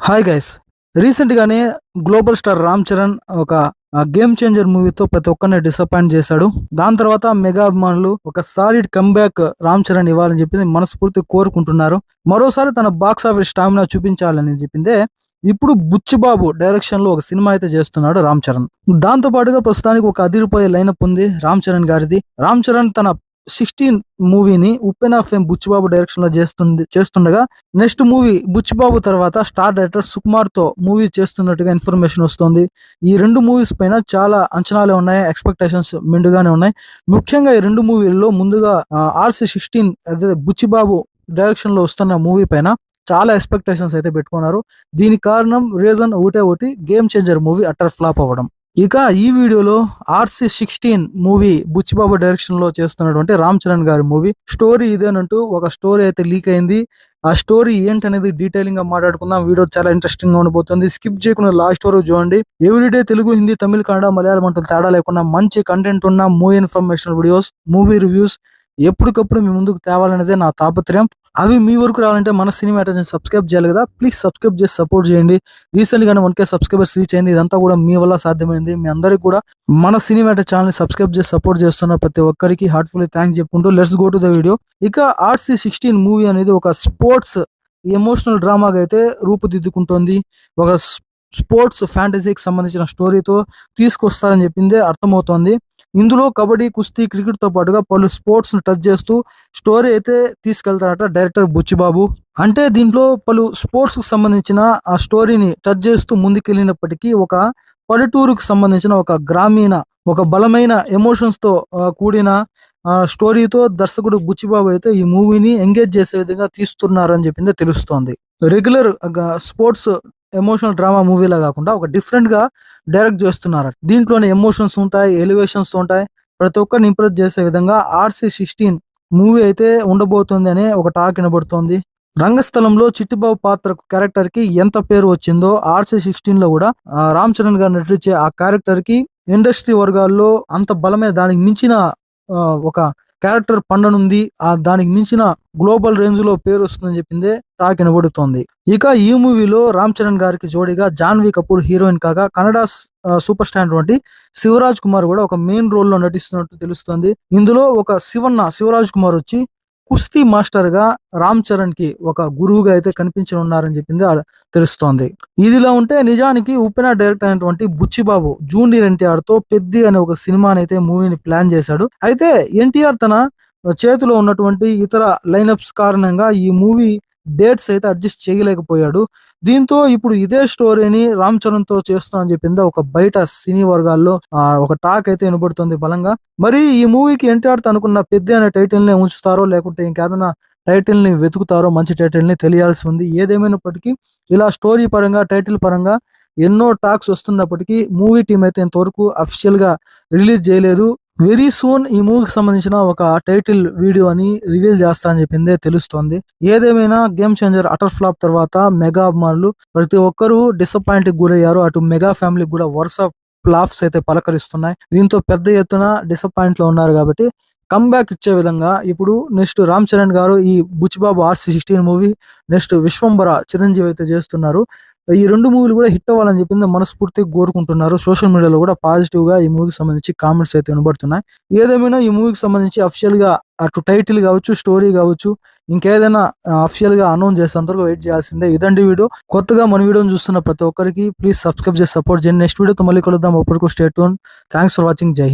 Hi guys recent గానే global star Ram Charan ఒక game changer మూవీతో ప్రతి ఒక్కరిని డిసప్పాయింట్ చేశాడు. దాని తర్వాత మెగా అభిమానులు ఒక సాలిడ్ కంబ్యాక్ రామ్ చరణ్ ఇవ్వాలని చెప్పింది మనస్ఫూర్తి కోరుకుంటున్నారు. మరోసారి తన బాక్స్ ఆఫీస్ స్టామినా చూపించాలని చెప్పిందే ఇప్పుడు బుచ్చిబాబు డైరెక్షన్లో ఒక సినిమా అయితే చేస్తున్నాడు రామ్ చరణ్ దాంతో పాటుగా ప్రస్తుతానికి ఒక అదిరిపోయే లైనప్ ఉంది రామ్ చరణ్ గారిది. రామ్ చరణ్ తన సిక్స్టీన్ మూవీని ఉప్పెన్ ఆఫ్ ఎం బుచ్చిబాబు డైరెక్షన్లో చేస్తుంది చేస్తుండగా నెక్స్ట్ మూవీ బుచ్చిబాబు తర్వాత స్టార్ డైరెక్టర్ సుకుమార్తో మూవీ చేస్తున్నట్టుగా ఇన్ఫర్మేషన్ వస్తుంది. ఈ రెండు మూవీస్ పైన చాలా అంచనాలు ఉన్నాయి ఎక్స్పెక్టేషన్స్ మెండుగానే ఉన్నాయి. ముఖ్యంగా ఈ రెండు మూవీల్లో ముందుగా ఆర్సి సిక్స్టీన్ అదే బుచ్చిబాబు డైరెక్షన్లో వస్తున్న మూవీ పైన చాలా ఎక్స్పెక్టేషన్స్ అయితే పెట్టుకున్నారు. దీని కారణం రీజన్ ఒకటే ఒకటి game changer movie utter flop అవ్వడం. ఇక ఈ వీడియోలో ఆర్సి సిక్స్టీన్ మూవీ బుచ్చిబాబు డైరెక్షన్లో చేస్తున్నటువంటి రామ్ చరణ్ గారి మూవీ. స్టోరీ ఇదేనంటూ ఒక స్టోరీ అయితే లీక్ అయింది. ఆ స్టోరీ ఏంటనేది డీటెయిలింగ్గా మాట్లాడుకుందాం. వీడియో చాలా ఇంట్రెస్టింగ్గా ఉండబోతుంది స్కిప్ చేయకుండా లాస్ట్ వరకు చూడండి. ఎవ్రీడే తెలుగు హిందీ తమిళ కన్నడ మలయాళం అంటూ తేడా లేకుండా మంచి కంటెంట్ ఉన్న movie information videos movie reviews ఎప్పటికప్పుడు మీ ముందుకు తేవాలనేదే నా తాపత్రయం. అవి మీ వరకు రావాలంటే మన సినిమా అటెన్షన్ సబ్స్క్రైబ్ చేయాలి కదా ప్లీజ్ సబ్స్క్రైబ్ చేసి సపోర్ట్ చేయండి. రీసెంట్గానే one K one K subscribers reach అయింది ఇదంతా కూడా మీ వల్ల సాధ్యమైంది. మీ అందరికీ కూడా మన సినిమా ఛానల్ సబ్స్క్రైబ్ చేసి సపోర్ట్ చేస్తున్న ప్రతి ఒక్కరికి హార్ట్ఫుల్లీ థ్యాంక్స్ చెప్పుకుంటూ let's go to the video ఇక ఆర్సీ సిక్స్టీన్ మూవీ అనేది ఒక స్పోర్ట్స్ ఎమోషనల్ డ్రామాగా అయితే రూపుదిద్దుకుంటోంది. ఒక స్పోర్ట్స్ ఫ్యాంటసీకి సంబంధించిన స్టోరీతో తీసుకొస్తారని చెప్పిందే అర్థమవుతోంది. ఇందులో కబడ్డీ కుస్తీ క్రికెట్తో పాటుగా పలు స్పోర్ట్స్ను టచ్ చేస్తూ స్టోరీ అయితే తీసుకెళ్తారట డైరెక్టర్ బుచ్చిబాబు. అంటే దీంట్లో పలు స్పోర్ట్స్కు సంబంధించిన ఆ స్టోరీని టచ్ చేస్తూ ముందుకెళ్ళినప్పటికీ ఒక పల్లెటూరుకు సంబంధించిన ఒక గ్రామీణ ఒక బలమైన ఎమోషన్స్తో కూడిన స్టోరీతో దర్శకుడు బుచ్చిబాబు అయితే ఈ మూవీని ఎంగేజ్ చేసే విధంగా తీస్తున్నారని చెప్పిందే తెలుస్తోంది. రెగ్యులర్ స్పోర్ట్స్ ఎమోషనల్ డ్రామా మూవీలా కాకుండా ఒక డిఫరెంట్గా డైరెక్ట్ చేస్తున్నారు. దీంట్లోనే ఎమోషన్స్ ఉంటాయి ఎలివేషన్స్ ఉంటాయి. ప్రతి ఒక్కరిని ఇంప్రెస్ చేసే విధంగా ఆర్సీ సిక్స్టీన్ మూవీ అయితే ఉండబోతుంది అనే ఒక టాక్ వినబడుతోంది. రంగస్థలంలో చిట్టిబాబు పాత్ర క్యారెక్టర్కి ఎంత పేరు వచ్చిందో ఆర్సీ సిక్స్టీన్లో కూడా రామ్ చరణ్ గారు నటించే ఆ క్యారెక్టర్కి ఇండస్ట్రీ వర్గాల్లో అంత బలమైన దానికి మించిన ఒక క్యారెక్టర్ పండనుంది. ఆ దానికి మించిన గ్లోబల్ రేంజ్లో పేరు వస్తుందని చెప్పిందే టాక్ వినబడుతోంది. ఇక ఈ మూవీలో రామ్ చరణ్ గారికి జోడిగా జాన్వీ కపూర్ హీరోయిన్ కాగా కన్నడ సూపర్ స్టార్ వంటి శివరాజ్ కుమార్ కూడా ఒక మెయిన్ రోల్లో నటిస్తున్నట్టు తెలుస్తుంది. ఇందులో ఒక శివన్న శివరాజ్ కుమార్ వచ్చి కుస్తీ మాస్టర్గా రామ్ చరణ్కి ఒక గురువుగా అయితే కనిపించనున్నారని చెప్పింది తెలుస్తోంది. ఇదిలా ఉంటే నిజానికి ఉపెన డైరెక్టర్ అయినటువంటి బుచ్చిబాబు జూనియర్ ఎన్టీఆర్తో పెద్ది అనే ఒక సినిమాని అయితే మూవీని ప్లాన్ చేశాడు. అయితే ఎన్టీఆర్ తన చేతిలో ఉన్నటువంటి ఇతర లైనప్స్ కారణంగా ఈ మూవీ డేట్స్ అయితే అడ్జస్ట్ చేయలేకపోయాడు. దీంతో ఇప్పుడు ఇదే స్టోరీని రామ్ చరణ్తో చేస్తున్నా అని చెప్పింది ఒక బయట సినీ వర్గాల్లో ఒక టాక్ అయితే వినబడుతుంది బలంగా. మరి ఈ మూవీకి ఎన్టీఆర్ అనుకున్న పెద్ద అనే టైటిల్ని ఉంచుతారో లేకుంటే ఇంకేదైనా టైటిల్ని వెతుకుతారో మంచి టైటిల్ని తెలియాల్సి ఉంది. ఏదేమైనప్పటికీ ఇలా స్టోరీ పరంగా టైటిల్ పరంగా ఎన్నో టాక్స్ వస్తున్నప్పటికీ మూవీ టీం అయితే ఇంతవరకు అఫీషియల్గా రిలీజ్ చేయలేదు. వెరీ సూన్ ఈ మూవీకి సంబంధించిన ఒక టైటిల్ వీడియో అని రివీల్ చేస్తా అని చెప్పిందే తెలుస్తోంది. ఏదేమైనా గేమ్ చేంజర్ అటర్ ఫ్లాప్ తర్వాత మెగా అభిమానులు ప్రతి ఒక్కరూ డిసప్పాయింట్ గురయ్యారు. అటు మెగా ఫ్యామిలీకి కూడా వరుస ఫ్లాప్స్ అయితే పలకరిస్తున్నాయి. దీంతో పెద్ద ఎత్తున డిసప్పాయింట్లో ఉన్నారు కాబట్టి కమ్బ్యాక్ ఇచ్చే విధంగా ఇప్పుడు నెక్స్ట్ రామ్ చరణ్ గారు ఈ Buchibabu RC sixteen movie next Vishwambhara Chiranjeevi అయితే చేస్తున్నారు. ఈ రెండు మూవీలు కూడా హిట్ అవ్వాలని చెప్పింది మనస్ఫూర్తిగా కోరుకుంటున్నారు. సోషల్ మీడియాలో కూడా పాజిటివ్గా ఈ మూవీకి సంబంధించి కామెంట్స్ అయితే వినబడుతున్నాయి. ఏదేమైనా ఈ మూవీకి సంబంధించి అఫిషియల్గా అటు టైటిల్ కావచ్చు స్టోరీ కావచ్చు ఇంకేదైనా అఫిషియల్గా అనౌన్స్ చేసేంతవరకు వెయిట్ చేయాల్సిందే. ఇదండి వీడియో. కొత్తగా మన వీడియోని చూస్తున్న ప్రతి ఒక్కరికి ప్లీజ్ సబ్స్క్రైబ్ చేసి సపోర్ట్ చేయండి. నెక్స్ట్ వీడియోతో మళ్ళీ కలుద్దాం. అప్పటికో స్టేట్ థ్యాంక్స్ ఫర్ వాచింగ్ జై